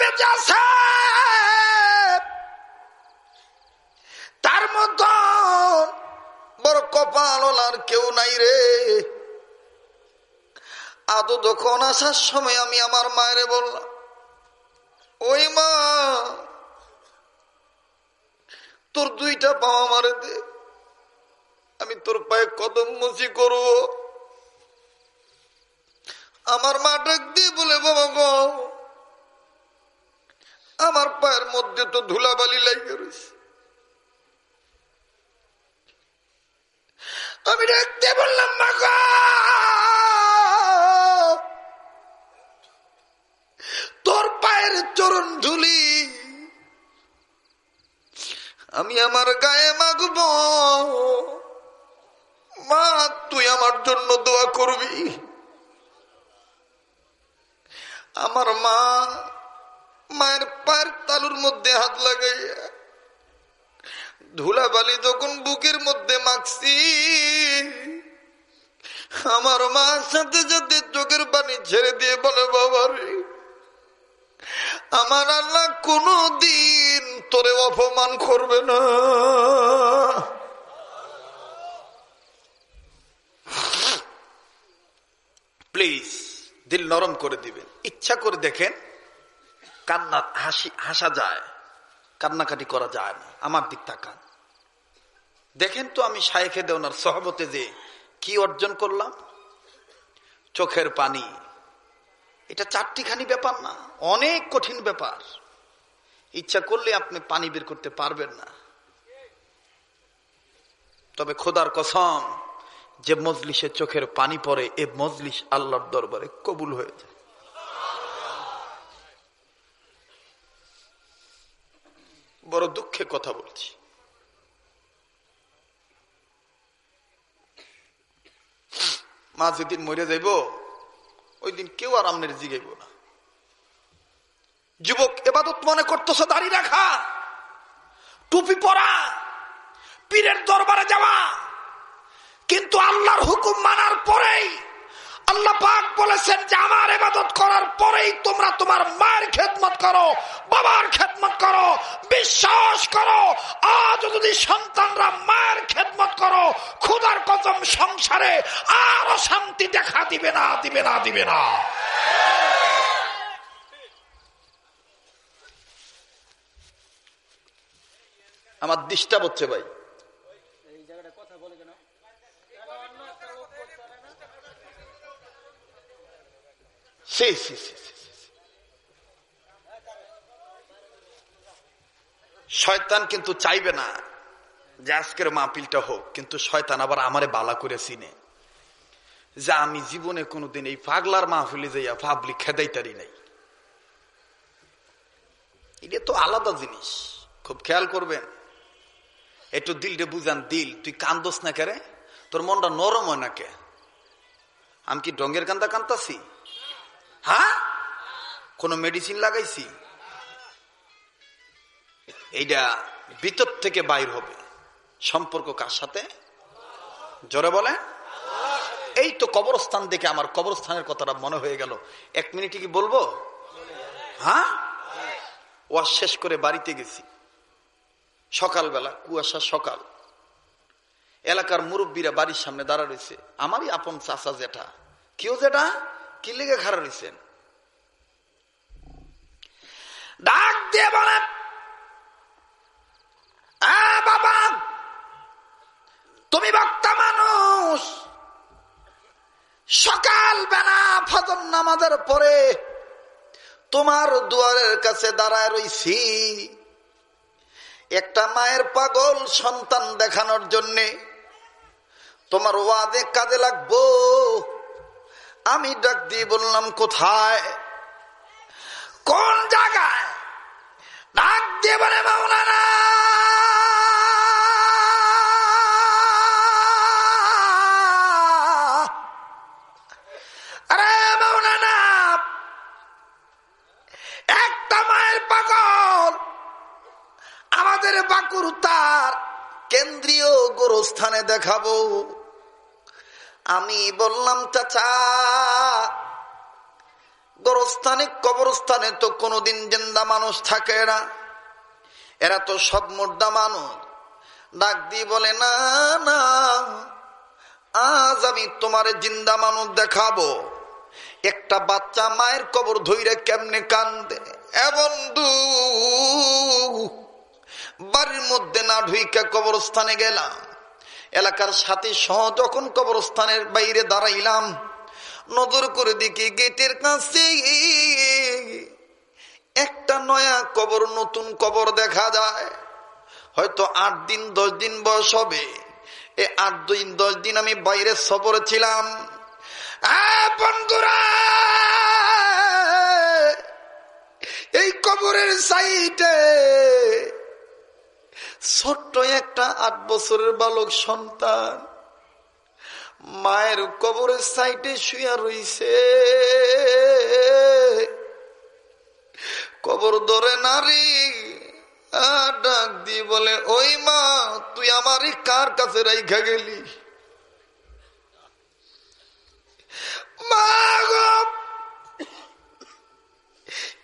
বেঁচে আছে তার মত বড় কপাল আর কেউ নাই রে। আদৌ যখন আসার সময় আমি আমার মায়েরে বললাম, ওই মা, তোর দুইটা পাওয়া মারে দে। আমি তোর পায়ে কদম মুচি করব। আমার মা ডাক দিয়ে বলে বাবা পায়ের মধ্যে তো ধুলাবালি লাগে রয়েছে। আমি ডাক দিয়ে বললাম, মা তোর পায়ের চরণ ধুলি। আমি আমার গায়ে মাগব মা, তুই আমার জন্য দোয়া করবি। আমার মা মায়ের পায়ের তালুর মধ্যে হাত লাগাইয়া ধুলাবালি তখন বুকের মধ্যে মাখছি, আমার মা সাথে সাথে চোখের পানি ছেড়ে দিয়ে বলে, বাবা রে, আমার আল্লাহ কোনো দিন তোরে অপমান করবে না। প্লিজ দিল নরম করে দিবেন। ইচ্ছা করে দেখেন কান্না হাসি, হাসা যায়। কান্নাকাটি করা যায় না। আমার দিক তাকান। দেখেন তো আমি শায়েখে দেওনার সহবতে যে কি অর্জন করলাম। চোখের পানি। এটা চারটিখানি ব্যাপার না, অনেক কঠিন ব্যাপার। ইচ্ছা করলে আপনি পানি বের করতে পারবেন না। তবে খোদার কসম, যে মজলিসে চোখের পানি পড়ে, এ মজলিস আল্লাহর দরবারে কবুল হয়ে যায়। বড় দুঃখে কথা বলছি। মা যেদিন মরে যাইব, ওই দিন কেউ আর আমনের জিগাইব না। যুবক এবাদত মনে করতেছ দাঁড়িয়ে রাখা, টুপি পরা, পীরের দরবারে যাওয়া। কিন্তু আল্লাহর হুকুম মানার পরেই আল্লাহ পাক বলেছেন যে, আমার এবাদত করার পরেই তোমরা তোমার মায়ের খেদমত করো, বাবার খেদমত করো, বিশ্বাস করো। আজ যদি সন্তানরা মায়ের খেদমত করো খুদার কদম সংসারে আরও শান্তি দেখা দিবে না দিবে না দিবে না। আমার দৃষ্টা হচ্ছে ভাই। সি সি সি শয়তান কিন্তু চাইবে না যে আজকের মাহপিলটা হোক, কিন্তু শয়তান আবার আমারে বালা করে চিনে যে আমি জীবনে কোনোদিন এই পাগলার মাহফিলে যাইয়া ভাবলি খেদাইতারি নাই। এটা তো আলাদা জিনিস। খুব খেয়াল করবেন। একটু দিলটা বুঝান, দিল, তুই কান্দোস না কে রে তোর মনটা নরম হয় না কে? আমি কি ডঙ্গের কান্দা কান্তাছি হ্যাঁ? কোন মেডিসিন লাগাইছি? এইটা ভিতর থেকে বাইর হবে। সম্পর্ক কার সাথে? জোরে বলে এই তো কবরস্থান দেখে আমার কবরস্থানের কথাটা মনে হয়ে গেল। এক মিনিটে কি বলব? হ্যাঁ? ওয়াজ শেষ করে বাড়িতে গেছি। সকালবেলা, কুয়াশা সকাল। এলাকার মুরব্বীরা বাড়ির সামনে দাঁড়া রয়েছে। আমারই আপন চাষা জেঠা। কেউ জেঠা? কি লেগে খাড়া রয়েছেন ডাক দিয়ে বলে বাবা, তুমি বক্তা মানুষ। সকাল বেলা ফজর নামাজের পরে তোমার দুয়ারের কাছে দাঁড়ায় রইছি। একটা মায়ের পাগল সন্তান দেখানোর জন্যে তোমার ওয়াদে কাজে লাগবো। আমি ডাক দিয়ে বললাম কোথায়? কোন জায়গায়? আমাদের বাকুর তার কেন্দ্রীয় গোরস্থানে দেখাবো। আমি বললাম, চাচা কবরস্থানে কবরস্থানে তো কোনোদিন জেন্দা মানুষ থাকে না। এরা তো সব মোর্দা মানুষ। ডাক দিয়ে বলে, না না, আজ আমি তোমার জিন্দা মানুষ দেখাবো। একটা বাচ্চা মায়ের কবর ধৈরে কেমনে কান্দে এমন দু বাড়ির মধ্যে না ঢুইকা কবরস্থানে গেলাম। এলাকার সাথী সহ যখন কবরস্থানের বাইরে দাঁড়াইলাম, নজর করে দেখি গেটের কাছে একটা নয়া কবর, নতুন কবর দেখা যায়। হয়তো আট দিন, দশ দিন বয়স হবে। এ আট দিন, দশ দিন আমি বাইরে সফরে ছিলাম। এই কবরের সাইটে ছোট্ট একটা আট বছরের বালক সন্তান। মায়ের কবরের সাইটে শুয়া রইছে। কবর ধরে নারী ডাক দিয়ে বলে, ওই মা, তুই আমারই কার কাছে রাইখা গেলি? মা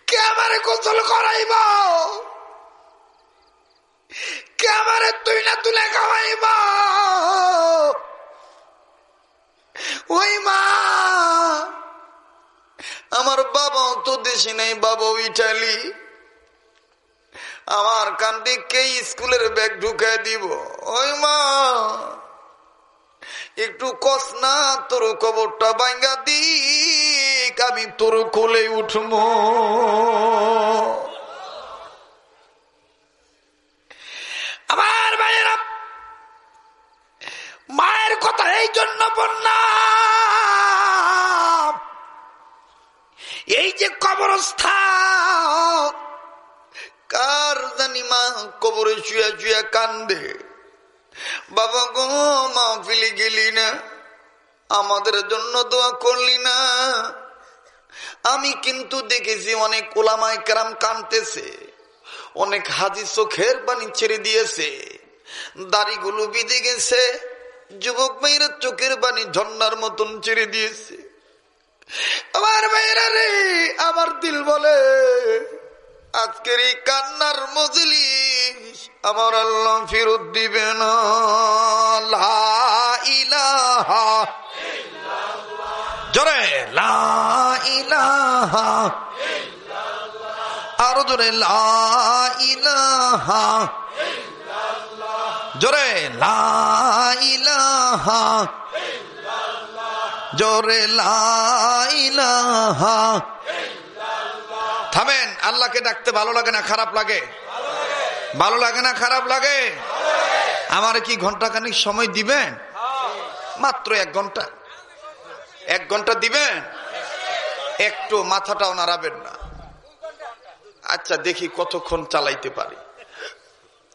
কে আমারে গোসল করাইব কে না তুলে খাওয়াইব ওই মা, আমার বাবাও তো দেশে নেই বাবাও ইটালি। আমার কান্দি কে স্কুলের ব্যাগ ঢুকাই দিব। ওই মা, একটু কস না, তোর কবরটা বাইঙ্গা দিক, আমি তোর কোলে উঠব আমার ভাইয়েরা মায়ের কথা এই জন্য বললাম, এই যে কবরস্থান, কার জানি মা কবরে শুয়া শুয়া কান্দে। বাবা গো মা ফিলি গেলি না, আমাদের জন্য দোয়া করলি না। আমি কিন্তু দেখেছি অনেক ওলামায় কেরাম কানতেছে, অনেক হাজি চোখের পানি ছেড়ে দিয়েছে, দাড়িগুলো বিঁধে গেছে যুবক মেয়েরা চোখের পানি ঝর্ণার মতন ছেড়ে দিয়েছে। আমার মেয়েরা রে, আমার দিল বলে, আজকের এই কান্নার মজলি আমার আল্লাহ ফেরত দিবে না। জোরে ইলাহা আরও জোরে ইলাহা জোরে ইলাহা জোরে ইলাহা থামেন, আল্লাহকে ডাকতে ভালো লাগে না, খারাপ লাগে? ভালো লাগে না, খারাপ লাগে? আমার কি ঘণ্টা খানিক সময় দিবেন? মাত্র এক ঘণ্টা এক ঘণ্টা দিবেন? একটু মাথাটাও নাড়াবেন না। আচ্ছা দেখি কতক্ষণ চালাইতে পারি।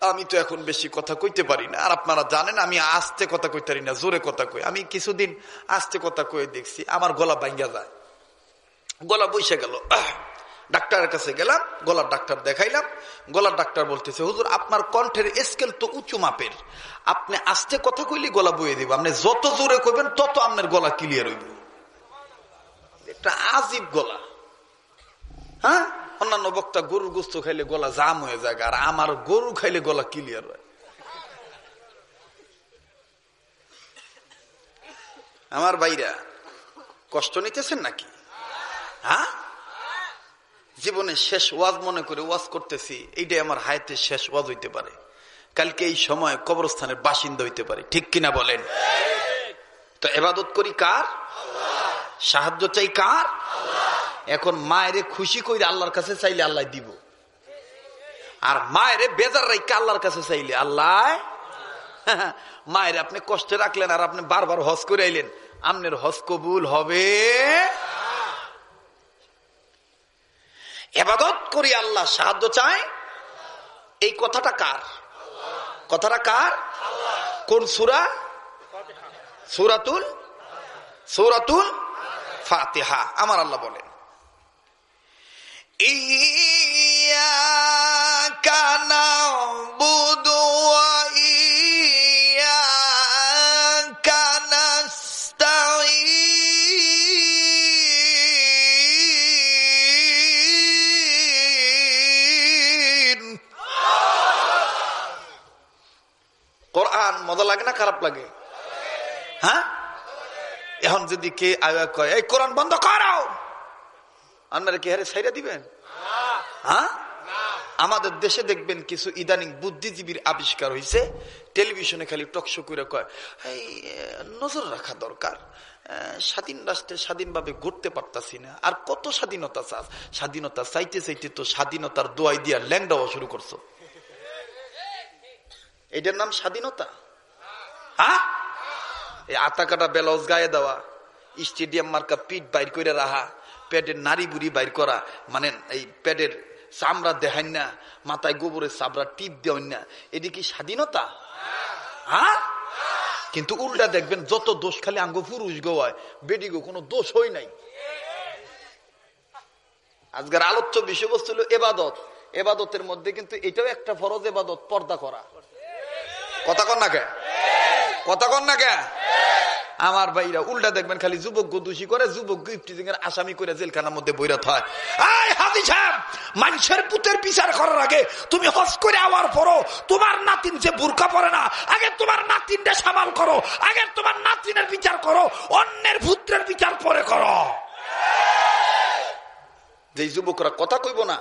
আমি তো এখন বেশি কথা কইতে পারি না। আর আপনারা জানেন, আমি আস্তে কথা কইতে পারি না, জোরে কথা কই। আমি কিছুদিন আস্তে কথা কয়ে দেখছি, আমার গলা ভাঙ্গা যায়। গলা বসে গেল। ডাক্তারের কাছে গেলাম, গলার ডাক্তার দেখাইলাম। গলার ডাক্তার বলতেছে, হুজুর, আপনার কণ্ঠের স্কেল তো উঁচু মাপের। আপনি আস্তে কথা কইলে গলা বইয়ে দিব। আপনি যত জোরে কইবেন, তত আপনার গলা ক্লিয়ার হইব। একটা আজীব গলা। হ্যাঁ? অন্যান্য বক্তা গরুর গোস্ত খাইলে গলা জাম হয়ে যায়, আর আমার গরু খাইলে গলা ক্লিয়ার হয়। আমার ভাইরা, কষ্ট নিতেছেন নাকি? হ্যাঁ? জীবনে শেষ ওয়াজ মনে করে ওয়াজ করতেছি, এইটাই আমার হায়াতের শেষ ওয়াজ হইতে পারে। কালকে এই সময় কবরস্থানের বাসিন্দা হইতে পারে, ঠিক কিনা বলেন? তো এবাদত করি কার? সাহায্য চাই কার? এখন মায়ের খুশি করে আল্লাহর কাছে চাইলে আল্লাহ দিব। আর মায়েরে বেজার রাইকে আল্লাহর কাছে চাইলে আল্লাহ। মায়ের আপনি কষ্টে রাখলেন আর আপনি বারবার হজ করে আইলেন। আপনার হজ কবুল হবে। এবাদত করি আল্লাহ, সাহায্য চায় এই কথাটা কার? কথাটা কার? কোন সুরা? সুরাতুল? সুরাতুল ফাতেহা। আমার আল্লাহ বলেন। কোরআন মজা লাগে না, খারাপ লাগে? হ্যাঁ? এখন যদি কে কয়, এই কোরআন বন্ধ করাও আপনারা কি হারে সাইরা দিবেন? হ্যাঁ? আমাদের দেশে দেখবেন কিছু ইদানিং বুদ্ধিজীবীর আবিষ্কার হয়েছে টেলিভিশনে খালি টকশো করে কয় নজর রাখা দরকার। স্বাধীন রাষ্ট্রে স্বাধীনভাবে ঘুরতে পারতাছি না। আর কত স্বাধীনতা চাস? স্বাধীনতা চাইতে চাইতে তো স্বাধীনতার দোয়াই দিয়া ল্যাংডাওয়া শুরু করছ। এটার নাম স্বাধীনতা। হ্যাঁ? এই আতা কাটা ব্লাউজ গায়ে দেওয়া, স্টেডিয়াম মার্কা পিঠ বাইর করে রাখা পেটের নারী বুড়ি বাইর করা মানে এই পেটের চামড়া দেখাই না, মাথায় গোবরের চামড়া টিপ দেওয়াই না। এটি কি স্বাধীনতা? হ্যাঁ? কিন্তু উল্টা দেখবেন, যত দোষ খালি আঙ্গ পুরুষ গোয়ায় বেডি গো কোনো দোষ হই নাই। আজকের আলোচ্য বিষয়বস্তু হলো এবাদত। এবাদতের মধ্যে কিন্তু এটাও একটা ফরজ এবাদত, পর্দা করা। কথা কন না কে? কথা কন না কে? আমার ভাইরা, উল্টা দেখবেন খালি যুবক দোষী করে, যুবক ইফটিজিং এর আসামি করে জেলখানার মধ্যে বৈরাত হয় মানুষের পুতের বিচার করার আগে তুমি হজ করে আওয়ার পরো তোমার নাতিন যে বুরকা পরে না, আগে তোমার নাতিনটা সামাল করো, আগে তোমার নাতিনের বিচার করো, অন্যের পুত্রের বিচার পরে করো। যে যুবকরা কথা কইব না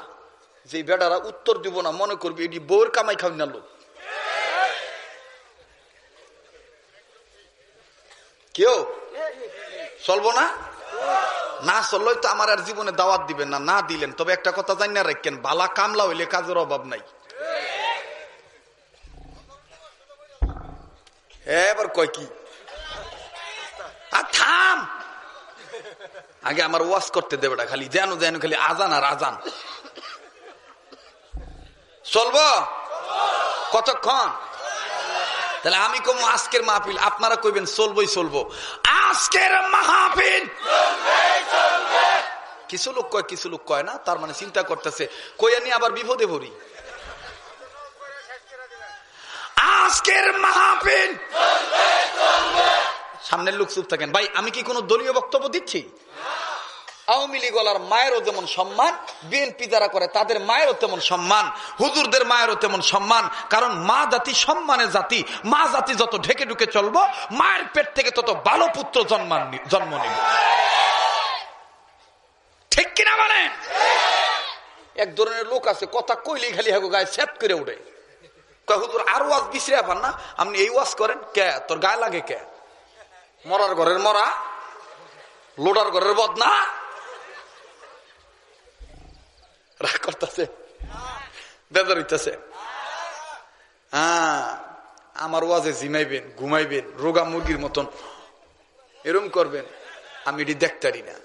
যে বেড়ারা উত্তর দিব না, মনে করবি এটি বউর কামাই খাওয়াই না লোক। কেউ? চলবো না? না চললেই তো আমার আর জীবনে দাওয়াত দিবেন না না দিলেন। তবে একটা কথা জানি না রাখেন, বালা কামলা হইলে কাজের অভাব নাই। এবার কয় কি? আর থাম! আগে আমার ওয়াশ করতে দেবে খালি, যেন যেন খালি আজান আর আজান। চলবো? কতক্ষণ? তাহলে আমি কম আজকের মাহফিল, আপনারা কইবেন চলবই চলবো। আজকের মাহফিল! কিছু লোক কয়, কিছু লোক কয় না, তার মানে চিন্তা করতেছে, কইয়া নিয়ে আবার বিপদে ভরি আজকের মাহফিল! সামনের লোক চুপ থাকেন। ভাই, আমি কি কোনো দলীয় বক্তব্য দিচ্ছি? আওয়ামী লীগ মায়েরও যেমন সম্মান, বিএনপি যারা করে তাদের মায়েরও তেমন সম্মান, হুজুরদের মায়েরও তেমন সম্মান, কারণ মা জাতি সম্মানের জাতি, মা জাতি যত ঢেকে ঢুকে চলবো, মায়ের পেট থেকে তত ভালো পুত্র জন্মান জন্ম নিব। ঠিক কিনা মানে এক ধরনের লোক আছে, কথা কইলে খালি হাগো গায়ে সেট করে উঠে হুজুর, আর ওয়াজ বিছরে পান না? আপনি এই ওয়াজ করেন, কে? তোর গায়ে লাগে কে? মরার ঘরের মরা, লোডার ঘরের বদনা রাগ করতেছে বেজার হইতেছে হ্যাঁ আমার ওয়াজে জিমাইবেন ঘুমাইবেন, রোগা মুরগির মতন। এরম করবেন, আমি এটি দেখতারি না।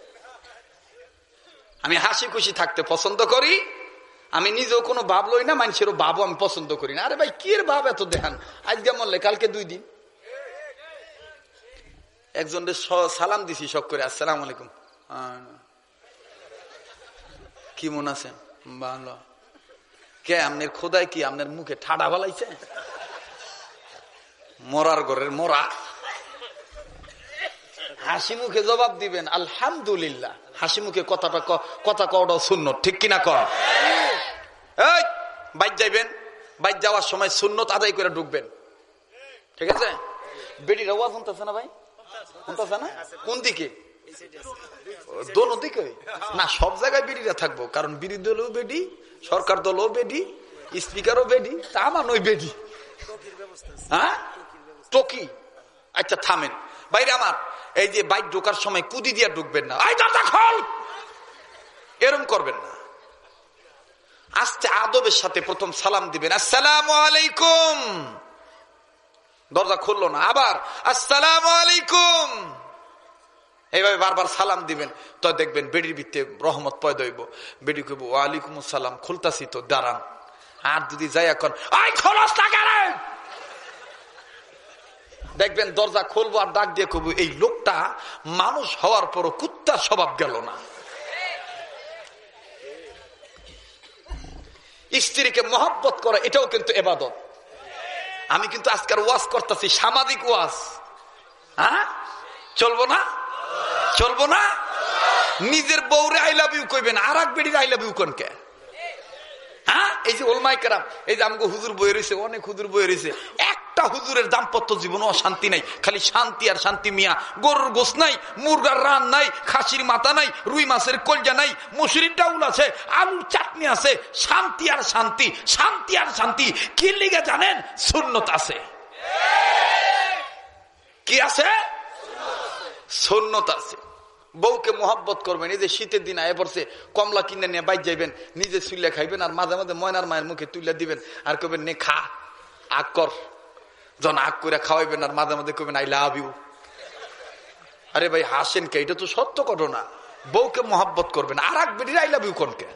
আমি হাসি খুশি থাকতে পছন্দ করি, আমি নিজেও কোনো ভাব লই না, মানুষেরও ভাবও আমি পছন্দ করি না। আরে ভাই, কি এর ভাব এত দেখান? আজকে মরলে, কালকে দুই দিন। একজনের সালাম দিছি শখ করে, আসসালাম আলাইকুম। কি মন আছেন ভালো কে আপনার খোদায় কি আপনার মুখে ঠাডা ভালাইছে মরার ঘরের মরা। হাসি মুখে জবাব দিবেন, আলহামদুলিল্লাহ। হাসি মুখে কথাটা কথা কওয়াটাও শূন্য ঠিক কিনা কর এই যাইবেন। বাইক যাওয়ার সময় শূন্য আদায় করে ঢুকবেন। ঠিক আছে? বেডির আওয়াজ শুনতেছে না ভাই? শুনতেছে না? কোন দিকে? দোনো দিকে না, সব জায়গায় বেডিরা থাকব, কারণ বিরোধী দলও বেডি, সরকার দলও বেডি, স্পিকারও বেডি, তা আমার নই বেডি। হ্যাঁ? টকি। আচ্ছা থামেন। বাইরে আমার, এই যে বাইক ঢোকার সময় কুদি দিয়ে ঢুকবেন না। এরম করবেন না। আস্তে আদবের সাথে প্রথম সালাম দিবেন। আসসালাম আলাইকুম। দরজা খুললো না, আবার। আসসালাম আলাইকুম। এইভাবে বারবার সালাম দিবেন, তো দেখবেন বেডির ভিত্তে রহমত পয়দা হইব। বেডি কইব, ওয়ালাইকুম সালাম খুলতাছি তো, দাঁড়ান। আর যদি যাই এখন দেখবেন দরজা খুলবো আর ডাক দিয়ে কবু এই লোকটা মানুষ হওয়ার পরও কুত্তার স্বভাব গেল না। স্ত্রীকে মহব্বত করা, এটাও কিন্তু এবাদত। আমি কিন্তু আজকের ওয়াজ করতেছি, সামাজিক ওয়াজ। হ্যাঁ? চলবো না? চলবো না? নিজের বউরে আই লাভ ইউ কইবেন আর এক বেড়ির আই লাভ ইউ কোন কে? হ্যাঁ? এই যে ওলমাই কারাম, এই যে আমাকে হুজুর বয়ে রয়েছে, অনেক হুজুর বয়ে রয়েছে। একটা হুজুরের দাম্পত্য জীবন অশান্তি নাই, খালি শান্তি আর শান্তি মিয়া। গরুর গোস নাই, মুরগার রান নাই, খাসির মাথা নাই, রুই মাছের কলজা নাই, মুসুরির ডাউল আছে, আলুর চাটনি আছে, শান্তি আর শান্তি শান্তি আর শান্তি। কি লিগে জানেন? শূন্যত আছে। কি আছে? সন্ন্যত আছে। বউকে মোহাব্বত করবেন, এই যে শীতের দিন আয় পড়ছে, কমলা কিনে নিয়ে বাইর যাইবেন, নিজে চুলে খাইবেন আর মাঝে মাঝে ময়নার মায়ের মুখে তুলে দিবেন আর কবেন নে খা, আগ কর। যখন আগ করে খাওয়াইবেন আর মাঝে মাঝে কবেন আই লাভ ইউ। আরে ভাই, হাসেন কে? এটা তো সত্য ঘটনা। বউকে মোহাব্বত করবেন, আর এক বেরিয়ে আই লাভ ইউ কনকে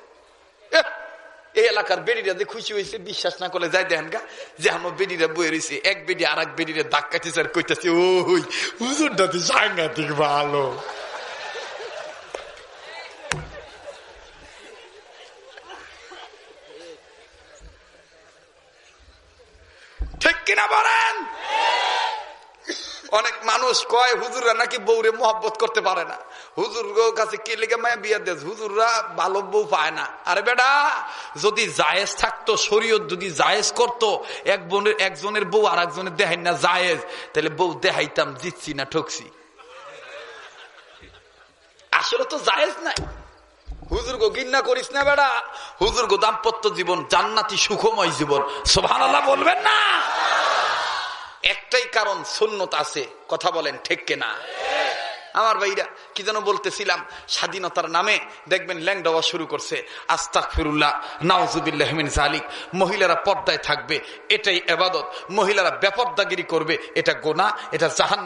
এই এলাকার বেডিরা যে খুশি হয়েছে বিশ্বাস না করলে যাই দেখেন গা, যে আমার বেডিরা বয়ে রয়েছে এক বেডি আর এক বেডিরে ধাক্কাইতেছে আর কইতেছে, ওই, হুজুরটা তো সাংঘাতিক ভালো ঠিক কিনা বলেন? অনেক মানুষ কয়, হুজুররা নাকি বউরে মোহাব্বত করতে পারে না। হুজুর কাছে কি লেগে মায়া বিয়া দেশ হুজুররা ভালো বউ পায় না। আরে বেটা, যদি জায়েজ থাকতো, শরীয়ত যদি জায়েজ করতো, এক বোনের, একজনের বউ আর একজনের দেখাই না জায়েজ, তাহলে বউ দেখাইতাম, জিতছি না, ঠকছি। আসলে তো জায়েজ নাই। হুজুর গো গিন্না করিস না বেড়া হুজুর গো দাম্পত্য জীবন, জান্নাতি সুখময় জীবন। সোভান বলবেন না। একটাই কারণ সুন্নত আছে, কথা বলেন ঠিক কেনা? আমার ভাইরা, কি যেন বলতেছিলাম, স্বাধীনতার নামে দেখবেন ল্যাংডাওয়া শুরু করছে। আস্তাক ফিরুল্লাহ নাওজুবিল্লাহমিন জালিক মহিলারা পর্দায় থাকবে, এটাই এবাদত। মহিলারা বেপর্দাগিরি করবে, এটা গোনা, এটা জাহান